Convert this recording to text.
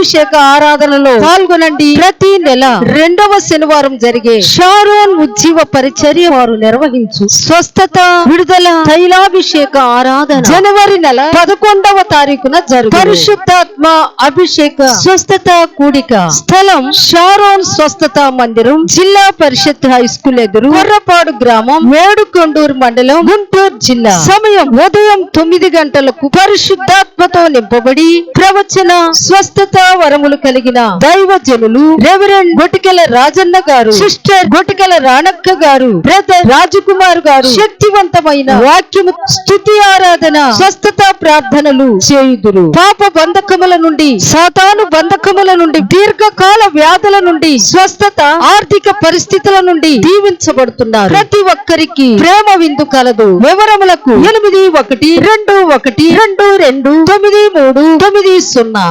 తైలాభిషేక ఆరాధనలో పాల్గొనండి. ప్రతి నెల రెండవ శనివారం జరిగే షారోన్ ఉజ్జీవ పరిచర్య వారు నిర్వహించు స్వస్థత విడుదల తైలాభిషేక ఆరాధన జనవరి నెల పదకొండవ తారీఖున జరుగు పరిశుద్ధాత్మ అభిషేక స్వస్థత కూడిక స్థలం షారోన్ స్వస్థత మందిరం జిల్లా పరిషత్ హై స్కూల్ ఎదురు కొర్రపాడు గ్రామం మేడుకొండూరు మండలం గుంటూరు జిల్లా. సమయం ఉదయం తొమ్మిది గంటలకు పరిశుద్ధాత్మతో నింపబడి ప్రవచన స్వస్థత వరములు కలిగిన దైవజనులు రెవరెండ్ గొటికెల రాజన్న గారు సిస్టర్ గొటికెల రాణక్క గారు బ్రదర్ రాజకుమార్ గారు శక్తివంతమైన వాక్యము స్థుతి ఆరాధన స్వస్థత ప్రార్థనలు చేయుదురు. పాప బంధకముల నుండి సాతాను బంధకముల నుండి దీర్ఘకాల వ్యాధుల నుండి స్వస్థత ఆర్థిక పరిస్థితుల నుండి దీవించబడుతున్నారు. ప్రతి ఒక్కరికి ప్రేమ విందు కలదు. వివరములకు ఎనిమిది ఒకటి రెండు ఒకటి రెండు రెండు తొమ్మిది మూడు తొమ్మిది సున్నా.